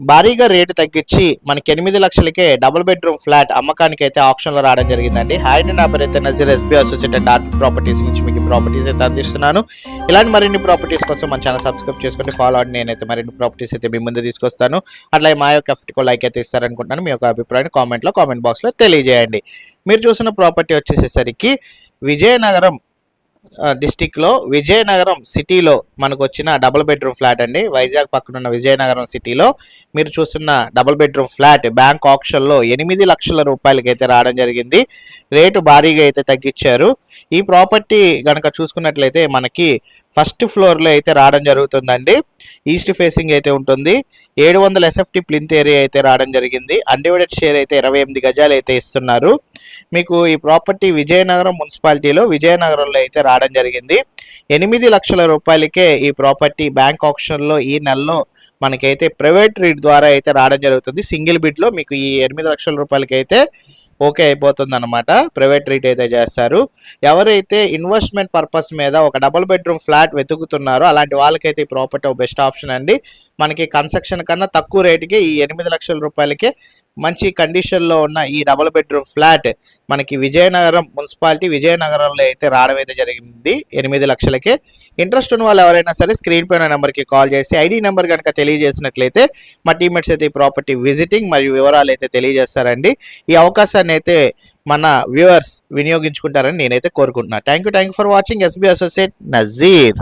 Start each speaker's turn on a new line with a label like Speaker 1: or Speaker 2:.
Speaker 1: భారీగా రేటు తగ్గించి మనకి ఎనిమిది లక్షలకే డబుల్ బెడ్రూమ్ ఫ్లాట్ అమ్మకానికి అయితే ఆప్షన్లో రావడం జరిగిందండి. హాయ్ అండి నా పేరు అయితే Nazeer SB associated art properties నుంచి మీకు ప్రాపర్టీస్ అయితే అందిస్తున్నాను. ఇలాంటి మరిన్ని ప్రాపర్టీస్ కోసం మన ఛానల్ సబ్స్క్రైబ్ చేసుకుంటే ఫాలో అవ్వండి నేనైతే మరిన్ని ప్రాపర్టీస్ అయితే మీ ముందు తీసుకొస్తాను. అట్లా మా యొక్క ఎఫ్ట్కో లైక్ అయితే ఇస్తారనుకుంటున్నాను. మీ యొక్క అభిప్రాయాన్ని కామెంట్లో కామెంట్ బాక్స్లో తెలియజేయండి. మీరు చూసిన ప్రాపర్టీ వచ్చేసేసరికి విజయనగరం డిస్టిక్లో విజయనగరం సిటీలో మనకు వచ్చిన డబుల్ బెడ్రూమ్ ఫ్లాట్ అండి. వైజాగ్ పక్కన ఉన్న విజయనగరం సిటీలో మీరు చూస్తున్న డబుల్ బెడ్రూమ్ ఫ్లాట్ బ్యాంక్ ఆప్షన్లో ఎనిమిది లక్షల రూపాయలకి అయితే రావడం జరిగింది. రేటు భారీగా అయితే తగ్గించారు. ఈ ప్రాపర్టీ కనుక చూసుకున్నట్లయితే మనకి ఫస్ట్ ఫ్లోర్లో అయితే రావడం జరుగుతుందండి. ఈస్ట్ ఫేసింగ్ అయితే ఉంటుంది. ఏడు వందల ఎస్ఎఫ్టీ ప్లింత్ ఏరియా అయితే రావడం జరిగింది. అన్డివైడెడ్ షేర్ అయితే ఇరవై ఎనిమిది గజాలు అయితే ఇస్తున్నారు. మీకు ఈ ప్రాపర్టీ విజయనగరం మున్సిపాలిటీలో విజయనగరంలో అయితే రావడం జరిగింది. ఎనిమిది లక్షల రూపాయలకే ఈ ప్రాపర్టీ బ్యాంక్ ఆప్షన్లో ఈ నెలలో మనకైతే ప్రైవేట్ రీడ్ ద్వారా అయితే రావడం జరుగుతుంది. సింగిల్ బిడ్లో మీకు ఈ ఎనిమిది లక్షల రూపాయలకైతే ఓకే అయిపోతుంది అనమాట ప్రైవేట్ రీట్ అయితే చేస్తారు. ఎవరైతే ఇన్వెస్ట్మెంట్ పర్పస్ మీద ఒక డబుల్ బెడ్రూమ్ ఫ్లాట్ వెతుకుతున్నారో అలాంటి వాళ్ళకైతే ఈ ప్రాపర్టీ ఒక బెస్ట్ ఆప్షన్ అండి. మనకి కన్స్ట్రక్షన్ కన్నా తక్కువ రేటుకి ఈ ఎనిమిది లక్షల రూపాయలకే మంచి కండిషన్లో ఉన్న ఈ డబుల్ బెడ్రూమ్ ఫ్లాట్ మనకి విజయనగరం మున్సిపాలిటీ విజయనగరంలో అయితే రావడం అయితే జరిగింది. ఎనిమిది లక్షలకే. ఇంట్రెస్ట్ ఉన్న వాళ్ళు ఎవరైనా సరే స్క్రీన్ పైన నెంబర్కి కాల్ చేసి ఐడి నెంబర్ కనుక తెలియజేసినట్లయితే మా టీమేట్స్ అయితే ఈ ప్రాపర్టీ విజిటింగ్ మరియు వివరాలు అయితే తెలియజేస్తారండి. ఈ అవకాశాన్ని అయితే మన వ్యూవర్స్ వినియోగించుకుంటారని నేనైతే కోరుకుంటున్నాను thank you thank you for watching SB associate Nazeer